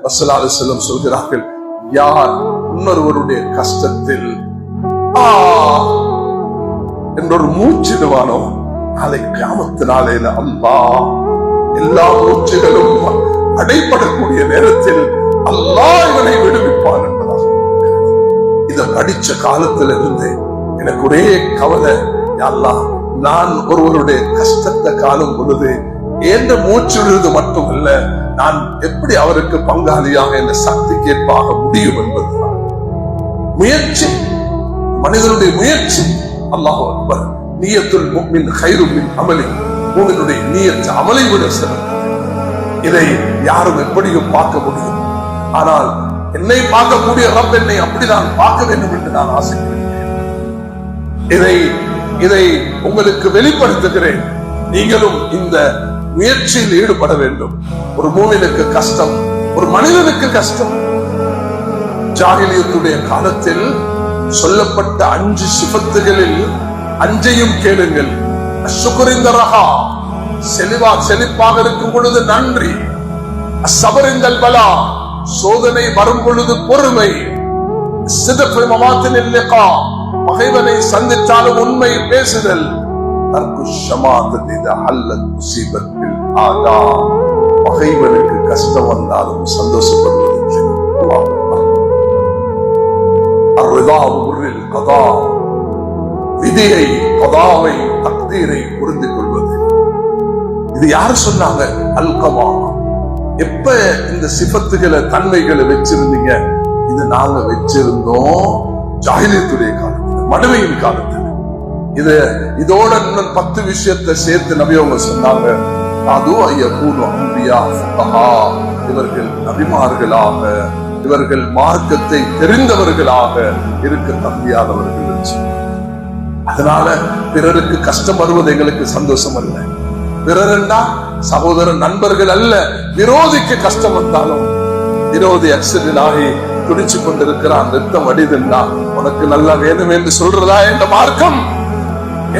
ரசலாலு செல்லும் சொல்கிறார்கள் யார் இன்னொருவருடைய கஷ்டத்தில் என்றொரு மூச்சிடுவானோ நாளை கிராமத்து நாளையில அம்மா எல்லா மூச்சுகளும் அடைப்படக்கூடிய நேரத்தில் அல்லா இவனை விடுவிப்பான் என்பதாக இதை படிச்ச காலத்துல இருந்து எனக்கு ஒரே கவலை அல்லா அல்லாஹ் நான் ஒருவருடைய கஷ்டத்தை காணும் பொழுது ஏந்த மூச்சு விடுவது மட்டுமல்ல நான் எப்படி அவருக்கு பங்காளியாக என்ற சக்திக்கேற்பாக முடியும் என்பதுதான் முயற்சி மனிதனுடைய முயற்சி. அல்லாஹ் அக்பர் நீயத்துல் முக்மின் மின் அமலி. மூமினுடைய நீயத்து அமலை விட சிறந்தது இதை யாரும் எப்படியும் பார்க்க முடியும். ஆனால் என்னை பார்க்கக்கூடிய ரப் என்னை அப்படி நான் பார்க்க வேண்டும் என்று நான் ஆசைப்படுகிறேன். இதை இதை உங்களுக்கு வெளிப்படுத்துகிறேன். நீங்களும் இந்த முயற்சியில் ஈடுபட வேண்டும். ஒரு மூவினுக்கு கஷ்டம் ஒரு மனிதனுக்கு கஷ்டம். ஜாகிலியத்துடைய காலத்தில் சொல்லப்பட்ட அஞ்சு சிபத்துகளில் அஞ்சையும் கேளுங்கள். அசுகுரிந்த ரகா செழிவா செழிப்பாக இருக்கும் பொழுது நன்றி. அசபரிந்தல் பலா சோதனை வரும் பொழுது பொறுமை. சிதப்பு மமாத்தின் பகைவனை சந்தித்தாலும் உண்மை பேசுதல். தர்க்கு ஷமாதத் ஹல்லத் முசீபத்தில் ஆகா பகைவனுக்கு கஷ்டம் வந்தாலும் சந்தோஷப்படுவது அல்லாஹ் அக்பர். கதா. விதியை கதாவை தக்தீரை புரிந்து கொள்வது இது யாரு சொன்னாங்க? அல்கமா. எப்ப இந்த சிபத்துகளை தன்மைகளை வச்சிருந்தீங்க? இது நாங்க வச்சிருந்தோம் ஜாகிலியத்துடைய காலத்தில் மடுவையின் காலத்தில். இது இதோட இன்னும் பத்து விஷயத்தை சேர்த்து நபி அவங்க சொன்னாங்க. அது ஐயக்கூடு அம்பியா ஃபுகஹா. இவர்கள் நபிமார்களாக இவர்கள் மார்க்கத்தை தெரிந்தவர்களாக இருக்க தம்பியாதவர்கள் அதனால பிறருக்கு கஷ்டம் வருவது எங்களுக்கு சந்தோஷம் அல்ல. பிறரண்டா சகோதர நண்பர்கள் அல்ல. விரோதிக்கு கஷ்டம் வந்தாலும் விரோதி அக்சிடென்ட் ஆகி துடிச்சு கொண்டிருக்கிறான். ரத்தம் வடிதுன்னா உனக்கு நல்லா வேணும் என்று சொல்றதா என்ற மார்க்கம்?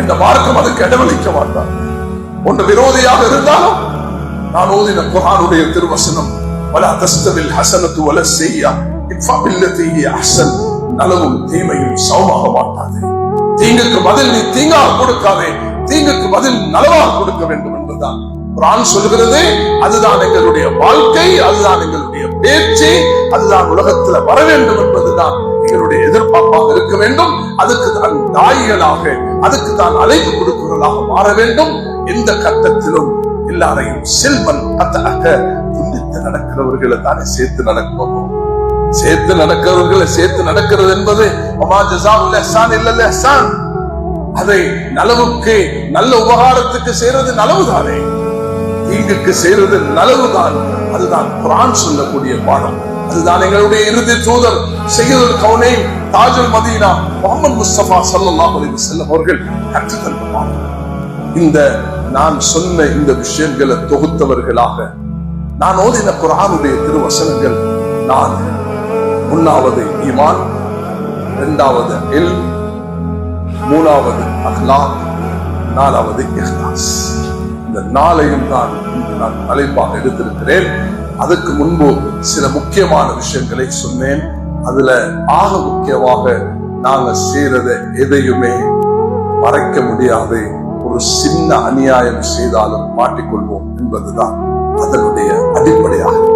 எந்த மார்க்கம் அதுக்கு இடமளிக்க மாட்டான் ஒன்று விரோதியாக இருந்தாலும் நான் ஓதின குரானுடைய திருவசனம் வல தஸ்தவில் ஹசனத்து வல செய்யா இஃபபில்லதி அசன் நலவும் தீமையும் சமமாக மாட்டாது. தீங்குக்கு பதில் நீ தீங்காக கொடுக்காதே தீங்குக்கு பதில் நலவாக கொடுக்க வேண்டும் என்பதுதான். குரான் சொல்கிறது அதுதான் எங்களுடைய வாழ்க்கை அதுதான் எங்களுடைய பேச்சு அதுதான் உலகத்துல வர வேண்டும் என்பதுதான் எங்களுடைய எதிர்பார்ப்பாக இருக்க வேண்டும். அதுக்கு தான் தாய்களாக அதுக்கு தான் அழைப்பு கொடுக்கிறவர்களாக மாற வேண்டும். எந்த கட்டத்திலும் எல்லாரையும் செல்வன் அத்தக துண்டித்து நடக்கிறவர்களை தானே சேர்த்து நடக்கணும் சேர்த்து நடக்கிறவர்களை சேர்த்து நடக்கிறது என்பது அம்மா ஜசாவுல் எஹ்சான் அதை நலவுக்கு நல்ல உபகாரத்துக்கு செய்யறது நலவுதானே? தீங்குக்கு செய்யறது நலவுதான். அதுதான் குரான் சொல்லக்கூடிய பாடம். அதுதான் எங்களுடைய இறுதி தூதர் செய்யுதல் கவுனே தாஜுல் மதீனா முகமது முஸ்தபா சல்லாஹ் அலி செல்லம் அவர்கள் கற்றுத் இந்த நான் சொன்ன இந்த விஷயங்களை தொகுத்தவர்களாக நான் ஓதின குரானுடைய திருவசனங்கள் நான் ஒன்னாவது ஈமான் இரண்டாவது எல் மூணாவது அஹ்லா நாலாவது இஹ்லாஸ். இந்த நாளையும் தான் இன்று நான் தலைப்பாக எடுத்திருக்கிறேன். அதுக்கு முன்பு சில முக்கியமான விஷயங்களை சொன்னேன். அதுல ஆக முக்கியமாக நாங்க செய்யறத எதையுமே மறைக்க முடியாது. ஒரு சின்ன அநியாயம் செய்தாலும் மாட்டிக்கொள்வோம் என்பதுதான் அதனுடைய அடிப்படையாக